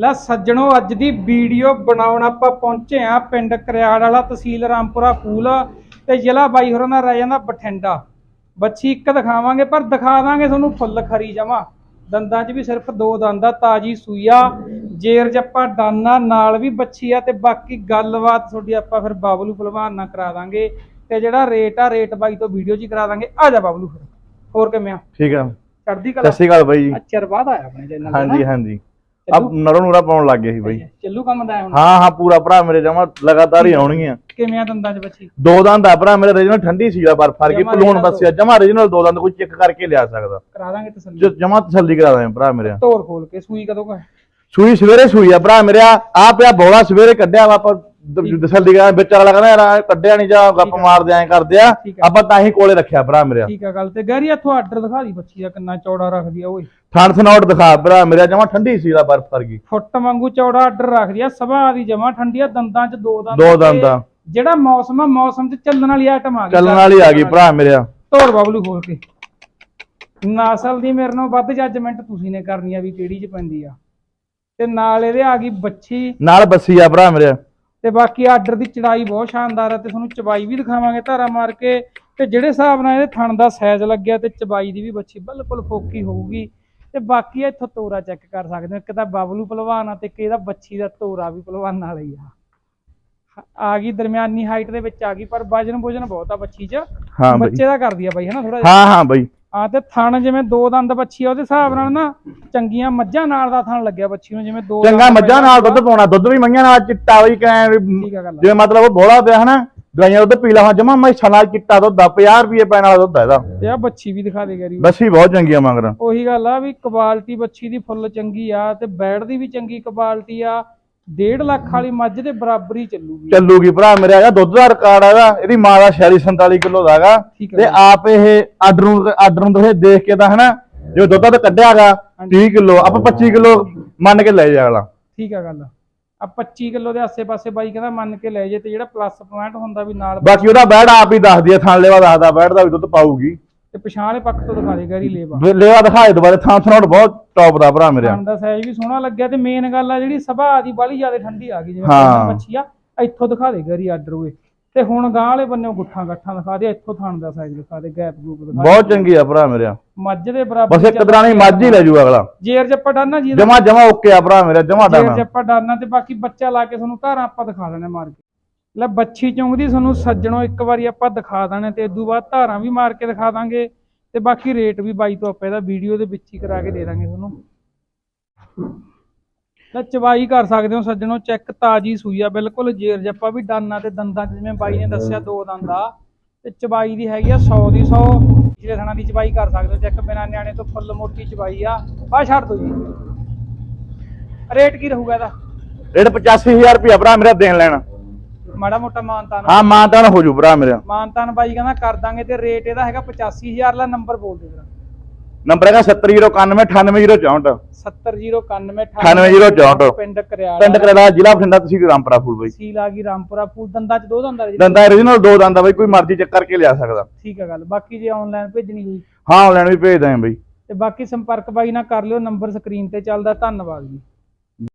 ਲੈ ਸੱਜਣੋ ਅੱਜ ਦੀ ਵੀਡੀਓ ਬਣਾਉਣ ਆਪਾਂ ਪਹੁੰਚੇ ਆ ਪਿੰਡ ਕਰਿਆੜ ਵਾਲਾ ਤਹਿਸੀਲ ਰਾਮਪੁਰਾ ਫੂਲ ਤੇ ਜ਼ਿਲ੍ਹਾ ਬਾਈ ਹੋਰਾਂ ਦਾ ਰਹਿ ਜਾਂਦਾ ਬਠਿੰਡਾ। ਬੱਚੀ ਇੱਕ ਦਿਖਾਵਾਂਗੇ ਪਰ ਦਿਖਾ ਦਾਂਗੇ ਤੁਹਾਨੂੰ ਫੁੱਲ ਖਰੀ ਜਮਾ। ਦੰਦਾਂ 'ਚ ਵੀ ਸਿਰਫ ਦੋ ਦੰਦ ਆ ਤਾਜੀ ਸੂਈਆ ਜੇਰ ਜੱਪਾ ਡਾਨਾ ਨਾਲ ਵੀ ਬੱਚੀ ਆ ਤੇ ਬਾਕੀ ਗੱਲਬਾਤ ਤੁਹਾਡੀ ਆਪਾਂ ਫਿਰ ਬਾਬਲੂ ਭਲਵਾਨ ਨਾਲ ਕਰਾ ਦਾਂਗੇ ਤੇ ਜਿਹੜਾ ਰੇਟ ਆ ਰੇਟ ਬਾਈ ਤੋਂ ਵੀਡੀਓ 'ਚ ਹੀ ਕਰਾ ਦਾਂਗੇ। ਆ ਜਾ ਬਾਬਲੂ ਫਿਰ ਹੋਰ ਕਿਵੇਂ ਆ? ਠੀਕ ਆ। ਚੜਦੀ ਸਤਿ ਕਲਾ ਸ਼੍ਰੀ ਅਕਾਲ ਬਾਈ ਜੀ। ਅੱਛਰ ਬਾਅਦ ਆਇਆ ਆਪਣੇ ਚੈਨਲ ਹਾਂਜੀ ਹਾਂਜੀ। ਆ ਨਰੋ ਨੂਰਾ ਪਾਉਣ ਲੱਗ ਗਏ ਸੀ ਬਾਈ। ਚੱਲੂ ਕੰਮ ਦਾ ਹੁਣ? ਹਾਂ ਹਾਂ ਪੂਰਾ ਭਰਾ ਮੇਰੇ ਜਮਾ ਲਗਾਤਾਰ ਹੀ ਆਉਣਗੀਆਂ। ਕਿਵੇਂ ਆ ਦੰਦਾਂ 'ਚ ਬੱਚੀ? ਦੋ ਦੰਦ ਆ ਭਰਾ ਮੇਰੇ ਰੀਜਨਲ ਠੰਡੀ ਸੀ ਆ ਬਰਫ ਫੜ ਕੇ ਭਲੂਣ ਬਸਿਆ ਜਮਾ ਰੀਜਨਲ ਦੋ ਦੰਦ ਕੋਈ ਚੈੱਕ ਕਰਕੇ ਲਿਆ ਸਕਦਾ। ਕਰਾ ਦਾਂਗੇ ਤਸੱਲੀ। ਜਮਾ ਤਸੱਲੀ ਕਰਾ ਦਾਂ ਭਰਾ ਮੇਰੇ। ਤੋਰ ਖੋਲ ਕੇ ਸੂਈ ਕਦੋਂ ਕਾ ਸੂਈ ਸਵੇਰੇ ਸੂਈ ਆ ਭਰਾ ਮੇਰੇ ਆ ਪਿਆ ਬੋਲਾ ਸਵੇਰੇ ਕੱਢਿਆ ਵਾ ਆਪਾਂ ਦ- ਤਸੱਲੀ ਕਰਾ ਵਿੱਚ ਵਾਲਾ ਕਹਿੰਦਾ ਯਾਰ ਕੱਢਿਆ ਨਹੀਂ ਜਾ ਗੱਪ ਮਾਰਦੇ ਐਂ ਕਰਦੇ ਆ। ਠੀਕ ਆ। ਆਪਾਂ ਤਾਂ ਹੀ ਕੋਲੇ ਰੱਖਿਆ ਭਰਾ ਮੇਰੇ। ਠੀਕ ਆ ਗੱਲ ਤੇ। ਗੈਰੀ ਇੱਥੋਂ ਆਰਡਰ ਦਿਖਾ ਦੀ ਬੱਚੀ ਦਾ ਕਿੰਨਾ ਚੌੜਾ ਰੱਖਦੀ ਆ ਓਏ। ਥਣ ਥਨੌਟ ਦਿਖਾ ਭਰਾ ਮੇਰੇ ਜਮਾ ਠੰਡੀ ਸੀ ਦਾ ਬਰਫ ਵਰਗੀ। ਫੁੱਟ ਵਾਂਗੂ ਚੌੜਾ ਆਰਡਰ ਰੱਖਦੀ ਆ ਸਭਾ ਦੀ ਜਮਾ ਠੰਡੀ ਆ ਦੰਦਾਂ 'ਚ ਦੋ ਦੰਦ ਦੋ ਦੰਦ ਆ। ਜਿਹੜਾ ਮੌਸਮ ਆ ਮੌਸਮ 'ਚ ਚੱਲਣ ਵਾਲੀ ਆਈਟਮ ਆ ਗਈ। ਚੱਲਣ ਵਾਲੀ ਆ ਗਈ ਭਰਾ ਮੇਰੇ। ਤੋਰ ਬਬਲੂ ਖੋਲ ਕੇ। ਨਸਲ ਦੀ ਮੇਰੇ ਨਾਲੋਂ ਵੱਧ ਜੱਜਮੈਂਟ ਤੁਸੀਂ ਨੇ ਕਰਨੀ ਆ ਵੀ ਕਿਹੜੀ 'ਚ ਪੈਂਦੀ ਆ। ਤੇ ਨਾਲ ਇਹਦੇ ਆ ਗਈ ਬੱਚੀ। ਨਾਲ ਬੱਸੀ ਆ ਭਰਾ ਮੇਰੇ। ਤੇ ਬਾਕੀ ਆਰਡਰ ਦੀ ਚੜਾਈ ਬਹੁਤ ਸ਼ਾਨਦਾਰ ਹੈ ਤੇ ਤੁਹਾਨੂੰ ਚਬਾਈ ਵੀ ਦਿਖਾਵਾਂਗੇ ਧਾਰਾ ਮਾਰ ਕੇ। ਤੇ ਜਿਹੜੇ ਹਿਸਾਬ ਨਾਲ ਇਹਦੇ ਥਣ ਦਾ ਸਾਈਜ਼ ਲੱਗਿਆ ਤੇ ਚਬਾਈ ਦੀ ਵੀ ਬੱਚੀ ਬਿਲਕੁਲ ਫੋਕੀ ਹੋਊਗੀ। ਤੇ ਬਾਕੀ ਇੱਥੋਂ ਤੋਰਾ ਚੈੱਕ ਕਰ ਸਕਦੇ ਹੋ। ਇੱਕ ਤਾਂ ਬਬਲੂ ਪਹਿਲਵਾਨ ਆ ਤੇ ਇੱਕ ਇਹਦਾ ਬੱਚੀ ਦਾ ਤੋਰਾ ਵੀ ਪਹਿਲਵਾਨ ਨਾਲ ਹੀ ਆ। ਆ ਗਈ ਦਰਮਿਆਨੀ ਹਾਈਟ ਦੇ ਵਿੱਚ ਆ ਗਈ ਪਰ ਵਜਨ ਵਜਨ ਬਹੁਤ ਆ ਬੱਚੀ 'ਚ। ਬੱਚੇ ਦਾ ਕਰਦੀ ਆ ਬਾਈ ਹਨਾ ਥੋੜਾ ਹਾਂ ਹਾਂ ਬਾਈ। ਆ ਤੇ ਥਣ ਜਿਵੇਂ ਦੋ ਦੰਦ ਬੱਚੀ ਆ ਉਹਦੇ ਹਿਸਾਬ ਨਾਲ ਨਾ ਚੰਗੀਆਂ ਮੱਝਾਂ ਨਾਲ ਦਾ ਥਣ ਲੱਗਿਆ ਬੱਚੀ ਨੂੰ ਜਿਵੇਂ ਦੋ ਚੰਗਾ ਮੱਝਾਂ ਨਾਲ ਦੁੱਧ ਪਾਉਣਾ ਦੁੱਧ ਵੀ ਮਈਆਂ ਨਾਲ ਚਿੱਟਾ ਬਈ ਕੈਂ ਜਿਵੇਂ ਮਤਲਬ ਉਹ ਬੋਲਾ ਪਿਆ ਹਨਾ ਦਵਾਈਆਂ ਦੁੱਧ ਪੀਲਾ ਹਾਂ ਜਮਾ ਮੈਂ ਨਾਲ ਚਿੱਟਾ ਦੁੱਧ ਆ 50 ਰੁਪਏ ਪੈਣ ਵਾਲਾ ਦੁੱਧ ਆ ਇਹਦਾ। ਤੇ ਆ ਬੱਚੀ ਵੀ ਦਿਖਾ ਦੇ ਗੈਰੀ। ਬੱਸੀ ਬਹੁਤ ਚੰਗੀ ਆ ਮਗਰ। ਉਹੀ ਗੱਲ ਆ ਵੀ ਕੁਆਲਿਟੀ ਬੱਚੀ ਦੀ ਫੁੱਲ ਚੰਗੀ ਆ ਤੇ ਬੈੜ ਦੀ ਵੀ ਚੰਗੀ ਕੁਆਲਿਟੀ ਆ 1.5 ਲੱਖ ਵਾਲੀ ਮੱਝ ਦੇ ਬਰਾਬਰ ਹੀ ਚੱਲੂਗੀ। ਚੱਲੂਗੀ ਭਰਾ ਮੇਰੇ ਆ ਦੁੱਧ ਦਾ ਰਿਕਾਰਡ ਹੈਗਾ ਇਹਦੀ। ਮਾਂ ਦਾ 46 47 ਕਿਲੋ ਦਾ ਹੈਗਾ। ਠੀਕ ਤੇ ਹੈ ਆਪ ਇਹ ਆਰਡਰ ਨੂੰ ਆਰਡਰ ਨੂੰ ਤੁਸੀਂ ਦੇਖ ਕੇ ਤਾਂ ਹਨਾ ਜੋ ਦੁੱਧ ਤਾਂ ਕੱਢਿਆਗਾ 30 ਕਿਲੋ ਆਪਾਂ 25 ਕਿਲੋ ਮੰਨ ਕੇ ਲੈ ਜਾ ਅਗਲਾ। ਠੀਕ ਆ ਗੱਲ। ਆ 25 ਕਿਲੋ ਦੇ ਆਸੇ-ਪਾਸੇ ਬਾਈ ਕਹਿੰਦਾ ਮੰਨ ਕੇ ਲੈ ਜੇ ਤੇ ਜਿਹੜਾ ਪਲੱਸ ਪੁਆਇੰਟ ਹੁੰਦਾ ਵੀ ਨਾਲ ਬਾਕੀ ਉਹਦਾ ਬੈੜ ਆਪ ਹੀ ਦੱਸਦੀ ਆ ਥਾਂ ਲੈਵਾ ਦੱਸਦਾ ਬੈੜ ਦਾ ਵੀ ਦੁੱਧ ਪਾਊਗੀ। ਤੇ ਪਛਾਣ ਪੱਖ ਤੋਂ ਦਿਖਾ ਦੇ ਗੈਰੀ ਲੇਵਾ। ਲੈਵਾ ਦਿਖਾਏ ਦੁਬਾਰੇ ਥਾਂ ਥਨੋਟ ਬਹੁਤ ਟੌਪ ਦਾ ਭਰਾ ਮੇਰੇ। ਦਾ ਸਾਈਜ਼ ਵੀ ਸੋਹਣਾ ਲੱਗਿਆ ਤੇ ਮੇਨ ਗੱਲ ਆ ਜਿਹੜੀ ਸਭਾ ਦੀ ਬਾਲੀ ਜ਼ਿਆਦਾ ਠੰਡੀ ਆ ਗਈ ਜਿਵੇਂ ਬੱਚੀ ਆ ਇੱਥੋਂ ਦਿਖਾ ਦੇ ਗੈਰੀ ਆਰਡਰ ਹੋਏ ਤੇ ਹੁਣ ਗਾਂ ਵਾਲੇ ਬੰਨਿਓ ਗੁੱਠਾਂ ਗੱਠਾਂ ਦਿਖਾ ਦੇ ਇੱਥੋਂ ਥਣ ਦਾ ਸਾਈਜ਼ ਦਿਖਾ ਦੇ ਗੈਪ ਗਰੂਪ ਦਿਖਾ ਬਹੁਤ ਚੰਗੀ ਆ ਭਰਾ ਮੇਰੇ। ਮੱਝ ਦੇ ਬਰਾਬਰ ਬਸ ਇੱਕ ਤਰ੍ਹਾਂ ਦੀ ਮੱਝ ਹੀ ਲੈ ਜੂ ਅਗਲਾ। ਜੇਰ ਜੱਪਾ ਡਾਨਾ ਜੀ ਜਮਾ ਜਮਾ ਓਕੇ ਆ ਭਰਾ ਮੇਰਾ ਜਮਾ ਜੇਰ ਡਾਣਾ ਜੱਪਾ ਡਾਨਾ ਤੇ ਬਾਕੀ ਬੱਚਾ ਲਾ ਕੇ ਤੁਹਾਨੂੰ ਧਾਰਾਂ ਆਪਾਂ ਦਿਖਾ ਦੇਣਾ ਮਾਰ ਕੇ ਲੈ ਬੱਚੀ ਚੁੰਗਦੀ ਤੁਹਾਨੂੰ ਸੱਜਣੋ ਇੱਕ ਵਾਰੀ ਆਪਾਂ ਦਿਖਾ ਦੇਣਾ ਤੇ ਇਦੋਂ ਬਾਅਦ ਧਾਰਾਂ ਵੀ ਮਾਰ ਕੇ ਦਿਖਾ ਦਾਂਗੇ ਤੇ ਬਾਕੀ ਰੇਟ ਵੀ ਬਾਈ ਤੋਂ ਆਪਾਂ ਇਹਦਾ ਵੀਡੀਓ ਦੇ ਵਿੱਚ ਹੀ ਕਰਾ ਕੇ ਦੇ ਦਾਂਗੇ ਤੁਹਾਨੂੰ। ਲੈ ਚਵਾਈ ਕਰ ਸਕਦੇ ਹੋ ਸੱਜਣੋ, ਚੈੱਕ ਤਾਜੀ ਸੂਈ ਆ, ਬਿਲਕੁਲ ਜੇਰ ਜੱਪਾ ਵੀ ਡਾਨਾ ਤੇ ਦੰਦਾਂ 'ਚ, ਜਿਵੇਂ ਬਾਈ ਨੇ ਦੱਸਿਆ ਦੋ ਦੰਦ ਆ। ਤੇ ਚਵਾਈ ਦੀ ਹੈਗੀ ਆ 100 ਦੀ 100 ਪਿਛਲੇ ਥਣਾ ਦੀ ਚਵਾਈ ਕਰ ਸਕਦੇ ਹੋ, ਚੈੱਕ ਬਿਨਾਂ ਨਿਆਣੇ ਤੋਂ ਫੁੱਲ ਮੋਟੀ ਚਵਾਈ ਆ। ਬਾ ਛੱਡ ਦੋ ਜੀ। ਰੇਟ ਕੀ ਰਹੂਗਾ ਇਹਦਾ? ਰੇਟ 85000 ਰੁਪਇਆ ਭਰਾ, ਮੇਰਾ ਦੇਣ ਲੈਣਾ। ਮਾੜਾ ਮੋਟਾ ਮਾਨਤਾਨ ਹਾਂ ਮਾਂ ਤਾਂ ਹੋ ਜੂ ਭਰਾ ਮੇਰਾ। ਮਾਨਤਾਨ ਬਾਈ ਕਹਿੰਦਾ ਕਰ ਦਾਂਗੇ ਤੇ ਰੇਟ ਇਹਦਾ ਹੈਗਾ 85000 ਦਾ ਨੰਬਰ ਬੋਲ ਦੇ ਜਰਾ ਨੰਬਰ ਹੈਗਾ 70991 98064 70091 9864 ਪਿੰਡ ਕਰਿਆਲਾ। ਪਿੰਡ ਕਰੇਲਾ ਜ਼ਿਲ੍ਹਾ ਬਠਿੰਡਾ ਤੁਸੀਂ ਰਾਮਪੁਰਾ ਫੂਲ ਬਾਈ। ਸੀਲ ਆ ਗਈ ਰਾਮਪੁਰਾ ਫੂਲ ਦੰਦਾਂ ਚ ਦੋ ਦੰਦਾਂ ਜੀ ਦੰਦਾ origignal ਦੋ ਦੰਦਾ ਬਾਈ ਕੋਈ ਮਰਜ਼ੀ ਚੈੱਕ ਕਰਕੇ ਲਿਆ ਸਕਦਾ। ਠੀਕ ਆ ਗੱਲ ਬਾਕੀ ਜੇ ਆਨਲਾਈਨ ਭੇਜਣੀ ਹੋਈ। ਹਾਂ ਆਨਲਾਈਨ ਵੀ ਭੇਜ ਦਾਂ ਬਾਈ। ਤੇ ਬਾਕੀ ਸੰਪਰਕ ਬਾਈ ਨਾਲ ਕਰ ਲਿਓ ਨੰਬਰ ਸਕਰੀਨ ਤੇ ਚੱਲਦਾ ਧੰਨਵਾਦ ਜੀ।